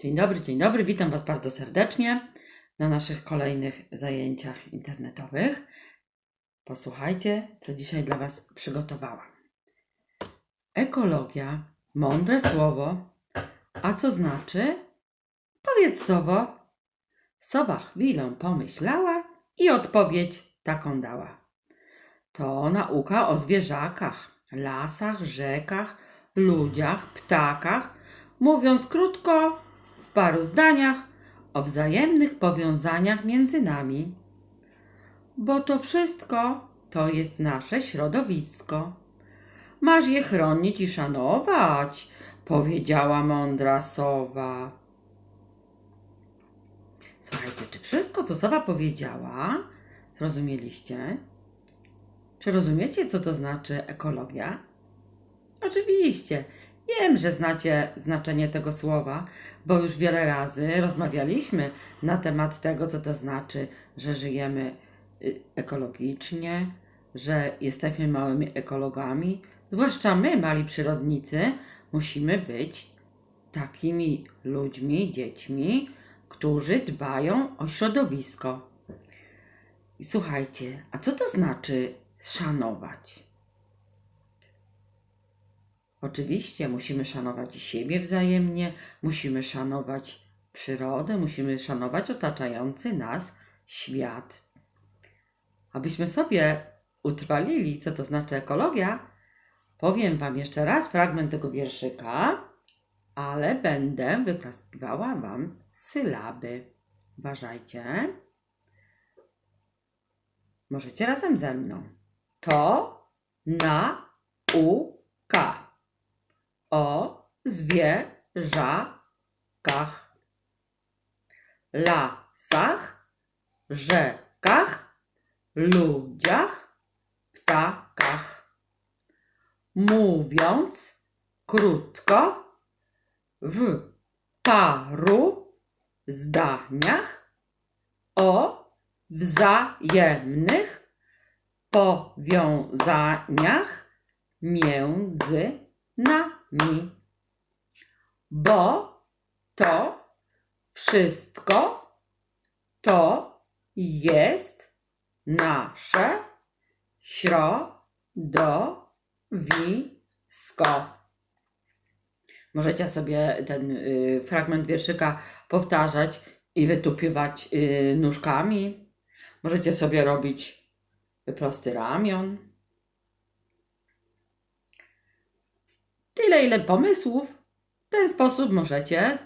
Dzień dobry, dzień dobry. Witam Was bardzo serdecznie na naszych kolejnych zajęciach internetowych. Posłuchajcie, co dzisiaj dla Was przygotowałam. Ekologia, mądre słowo. A co znaczy? Powiedz sowo. Sowa chwilę pomyślała i odpowiedź taką dała. To nauka o zwierzakach, lasach, rzekach, ludziach, ptakach, mówiąc krótko, paru zdaniach, o wzajemnych powiązaniach między nami. Bo to wszystko to jest nasze środowisko. Masz je chronić i szanować, powiedziała mądra sowa. Słuchajcie, czy wszystko, co sowa powiedziała, zrozumieliście? Czy rozumiecie, co to znaczy ekologia? Oczywiście. Wiem, że znacie znaczenie tego słowa, bo już wiele razy rozmawialiśmy na temat tego, co to znaczy, że żyjemy y, ekologicznie, że jesteśmy małymi ekologami. Zwłaszcza my, mali przyrodnicy, musimy być takimi ludźmi, dziećmi, którzy dbają o środowisko. I słuchajcie, a co to znaczy szanować? Oczywiście musimy szanować siebie wzajemnie, musimy szanować przyrodę, musimy szanować otaczający nas świat. Abyśmy sobie utrwalili, co to znaczy ekologia, powiem Wam jeszcze raz fragment tego wierszyka, ale będę wyklaskiwała Wam sylaby. Uważajcie. Możecie razem ze mną. To, na, u, ka o zwierzakach, lasach, rzekach, ludziach, ptakach. Mówiąc krótko, w paru zdaniach o wzajemnych powiązaniach między nami. Bo to wszystko to jest nasze środowisko. Możecie sobie ten y, fragment wierszyka powtarzać i wytupywać y, nóżkami. Możecie sobie robić wyprosty ramion. Tyle, ile pomysłów. W ten sposób możecie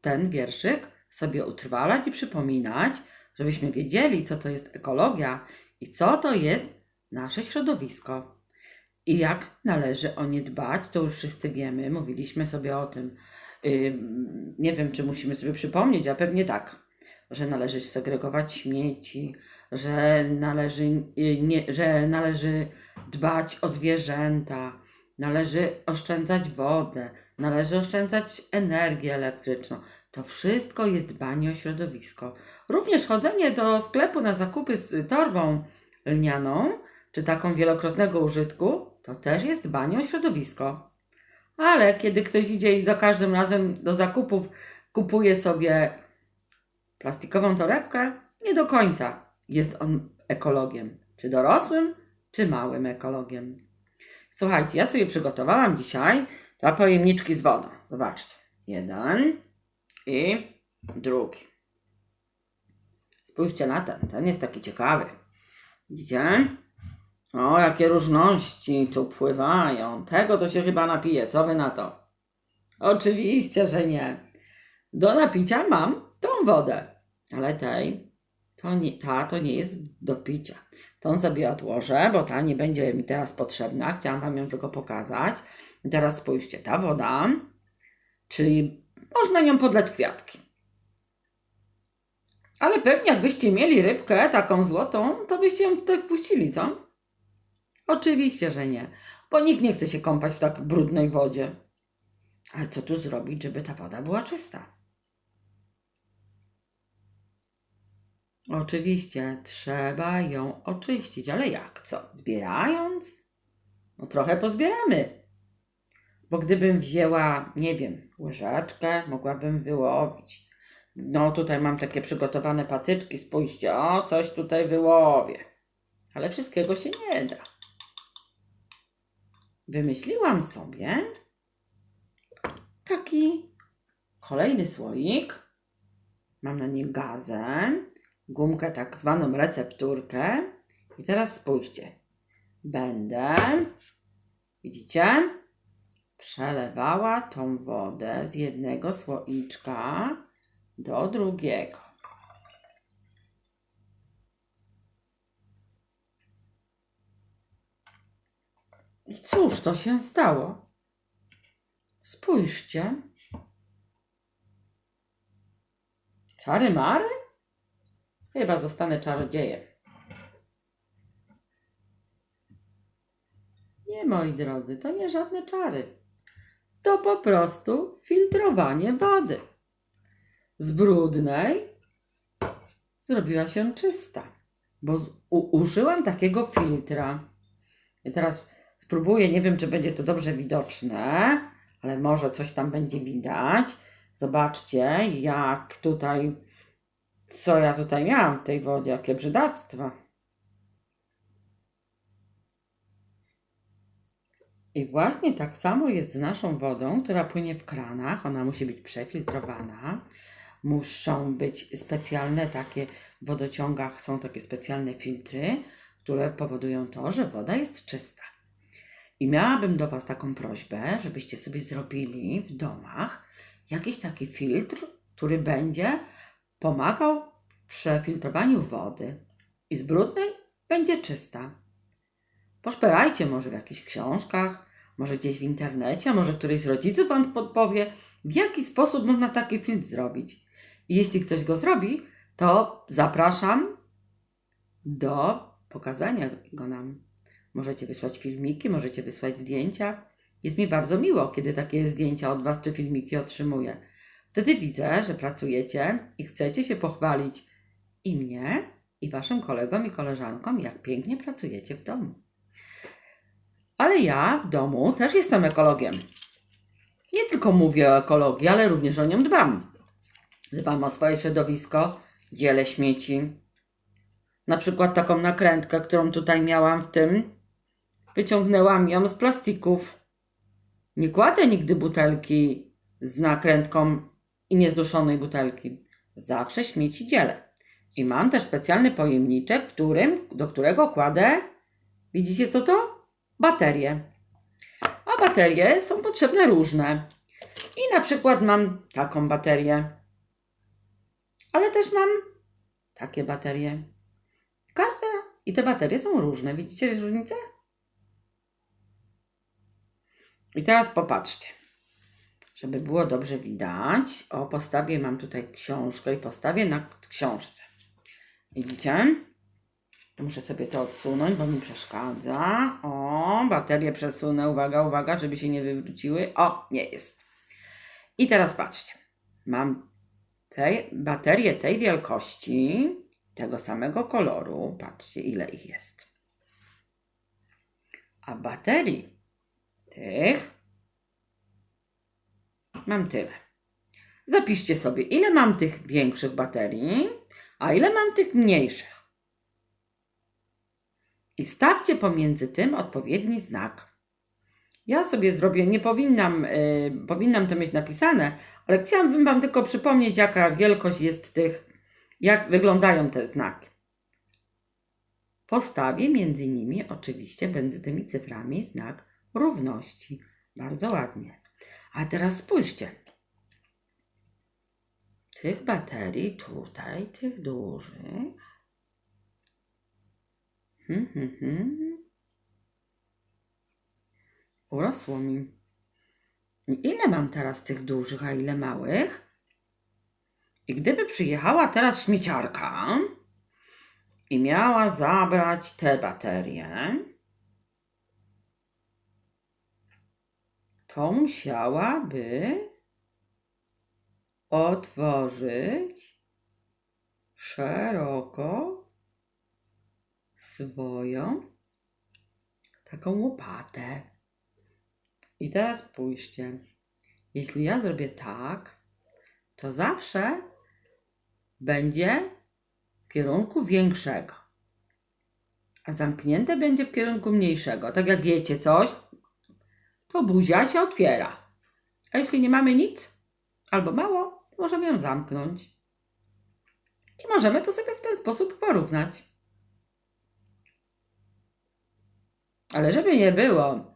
ten wierszyk sobie utrwalać i przypominać, żebyśmy wiedzieli, co to jest ekologia i co to jest nasze środowisko. I jak należy o nie dbać, to już wszyscy wiemy, mówiliśmy sobie o tym. Ym, nie wiem, czy musimy sobie przypomnieć, a pewnie tak, że należy segregować śmieci, że należy, nie, że należy dbać o zwierzęta, należy oszczędzać wodę, należy oszczędzać energię elektryczną. To wszystko jest dbanie o środowisko. Również chodzenie do sklepu na zakupy z torbą lnianą, czy taką wielokrotnego użytku, to też jest dbanie o środowisko. Ale kiedy ktoś idzie i za każdym razem do zakupów kupuje sobie plastikową torebkę, nie do końca jest on ekologiem. Czy dorosłym, czy małym ekologiem. Słuchajcie, ja sobie przygotowałam dzisiaj dwa pojemniczki z wodą. Zobaczcie. Jeden i drugi. Spójrzcie na ten. Ten jest taki ciekawy. Widzicie? O, jakie różności tu pływają. Tego to się chyba napije. Co wy na to? Oczywiście, że nie. Do napicia mam tą wodę, ale tej to nie, ta to nie jest do picia. Tą sobie odłożę, bo ta nie będzie mi teraz potrzebna. Chciałam Wam ją tylko pokazać. Teraz spójrzcie, ta woda, czyli można nią podlać kwiatki. Ale pewnie jakbyście mieli rybkę taką złotą, to byście ją tutaj wpuścili, co? Oczywiście, że nie, bo nikt nie chce się kąpać w tak brudnej wodzie. Ale co tu zrobić, żeby ta woda była czysta? Oczywiście trzeba ją oczyścić, ale jak co? Zbierając? No trochę pozbieramy. Bo gdybym wzięła, nie wiem, łyżeczkę mogłabym wyłowić. No tutaj mam takie przygotowane patyczki, spójrzcie, o coś tutaj wyłowię. Ale wszystkiego się nie da. Wymyśliłam sobie taki kolejny słoik. Mam na nim gazę, gumkę tak zwaną recepturkę. I teraz spójrzcie. Będę, widzicie, przelewała tą wodę z jednego słoiczka do drugiego. I cóż to się stało? Spójrzcie. Czary mary? Chyba zostanę czarodziejem. Nie, moi drodzy, to nie żadne czary. To po prostu filtrowanie wody. Z brudnej zrobiła się czysta, bo z- u- użyłam takiego filtra. I teraz spróbuję, nie wiem, czy będzie to dobrze widoczne, ale może coś tam będzie widać. Zobaczcie, jak tutaj, co ja tutaj miałam w tej wodzie, jakie brzydactwa. I właśnie tak samo jest z naszą wodą, która płynie w kranach. Ona musi być przefiltrowana. Muszą być specjalne takie, w wodociągach są takie specjalne filtry, które powodują to, że woda jest czysta. I miałabym do Was taką prośbę, żebyście sobie zrobili w domach jakiś taki filtr, który będzie pomagał w przefiltrowaniu wody. I z brudnej będzie czysta. Poszperajcie może w jakichś książkach, może gdzieś w internecie, a może któryś z rodziców Wam podpowie, w jaki sposób można taki filtr zrobić. I jeśli ktoś go zrobi, to zapraszam do pokazania go nam. Możecie wysłać filmiki, możecie wysłać zdjęcia. Jest mi bardzo miło, kiedy takie zdjęcia od Was czy filmiki otrzymuję. Wtedy widzę, że pracujecie i chcecie się pochwalić i mnie, i Waszym kolegom i koleżankom, jak pięknie pracujecie w domu. Ale ja w domu też jestem ekologiem. Nie tylko mówię o ekologii, ale również o nią dbam. Dbam o swoje środowisko, dzielę śmieci. Na przykład taką nakrętkę, którą tutaj miałam w tym, wyciągnęłam ją z plastików. Nie kładę nigdy butelki z nakrętką i niezduszonej butelki. Zawsze śmieci dzielę. I mam też specjalny pojemniczek, którym, do którego kładę, widzicie co to? Baterie. A baterie są potrzebne różne. I na przykład mam taką baterię. Ale też mam takie baterie. Każda i te baterie są różne. Widzicie różnicę? I teraz popatrzcie. Żeby było dobrze widać, o postawię mam tutaj książkę i postawię na książce. Widzicie? Muszę sobie to odsunąć, bo mi przeszkadza. O, baterię przesunę. Uwaga, uwaga, żeby się nie wywróciły. O, nie jest. I teraz patrzcie. Mam tej, baterię tej wielkości, tego samego koloru. Patrzcie, ile ich jest. A baterii tych mam tyle. Zapiszcie sobie, ile mam tych większych baterii, a ile mam tych mniejszych. I wstawcie pomiędzy tym odpowiedni znak. Ja sobie zrobię, nie powinnam, y, powinnam to mieć napisane, ale chciałabym Wam tylko przypomnieć, jaka wielkość jest tych, jak wyglądają te znaki. Postawię między nimi, oczywiście, między tymi cyframi znak równości. Bardzo ładnie. A teraz spójrzcie. Tych baterii tutaj, tych dużych. Hmm, hmm, hmm. Urosło mi. Ile mam teraz tych dużych, a ile małych? I gdyby przyjechała teraz śmieciarka i miała zabrać te baterie, to musiałaby otworzyć szeroko swoją taką łopatę. I teraz spójrzcie. jeśli ja zrobię tak, to zawsze będzie w kierunku większego, a zamknięte będzie w kierunku mniejszego. Tak jak wiecie coś, to buzia się otwiera. A jeśli nie mamy nic albo mało, możemy ją zamknąć. I możemy to sobie w ten sposób porównać. Ale żeby nie było,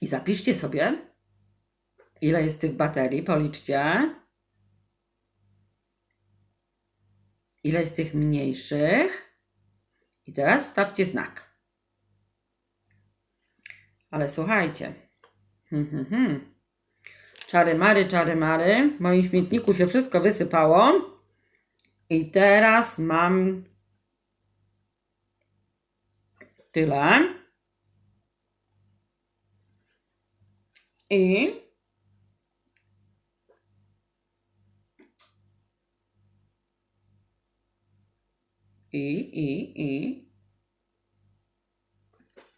i zapiszcie sobie, ile jest tych baterii, policzcie. Ile jest tych mniejszych. I teraz stawcie znak. Ale słuchajcie. Hmm, hmm, hmm. Czary mary, czary mary. W moim śmietniku się wszystko wysypało. I teraz mam tyle. I i, i, i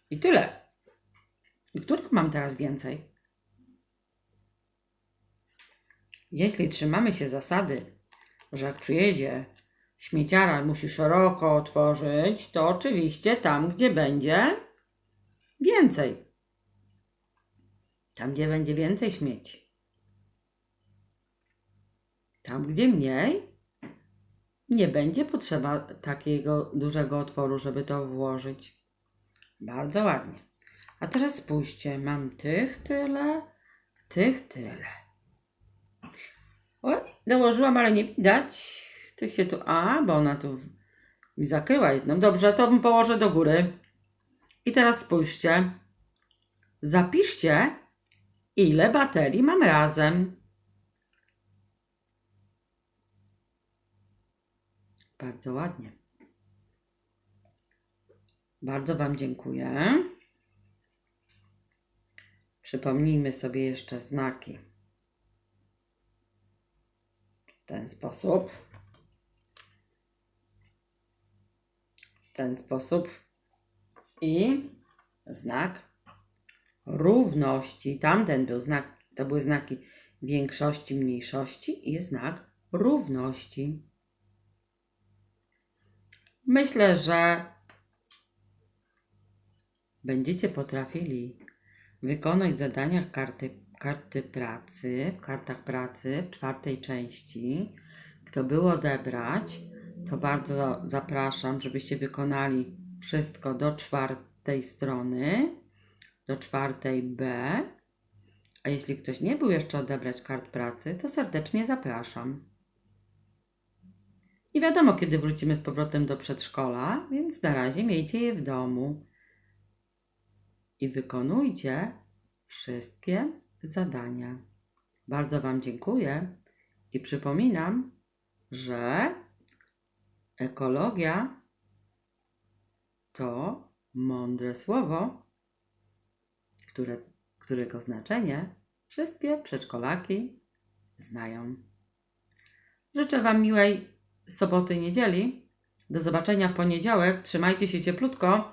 i tyle. I których mam teraz więcej? Jeśli trzymamy się zasady, że jak przyjedzie śmieciara musi szeroko otworzyć, to oczywiście tam, gdzie będzie więcej. Tam, gdzie będzie więcej śmieci. Tam, gdzie mniej, nie będzie potrzeba takiego dużego otworu, żeby to włożyć. Bardzo ładnie. A teraz spójrzcie, mam tych tyle, tych tyle. O, dołożyłam, ale nie widać. To się tu, a, bo ona tu mi zakryła jedną. Dobrze, to położę do góry. I teraz spójrzcie. Zapiszcie, ile baterii mam razem. Bardzo ładnie. Bardzo Wam dziękuję. Przypomnijmy sobie jeszcze znaki. W ten sposób. W ten sposób. I znak równości. Tamten był znak, to były znaki większości, mniejszości i znak równości. Myślę, że będziecie potrafili wykonać zadania karty, karty pracy, w kartach pracy w czwartej części. Kto był odebrać, to bardzo zapraszam, żebyście wykonali wszystko do czwartej strony, do czwartej B. A jeśli ktoś nie był jeszcze odebrać kart pracy, to serdecznie zapraszam. Nie wiadomo, kiedy wrócimy z powrotem do przedszkola, więc na razie miejcie je w domu i wykonujcie wszystkie zadania. Bardzo Wam dziękuję i przypominam, że ekologia to mądre słowo, które, którego znaczenie wszystkie przedszkolaki znają. Życzę Wam miłej soboty, niedzieli. Do zobaczenia w poniedziałek. Trzymajcie się cieplutko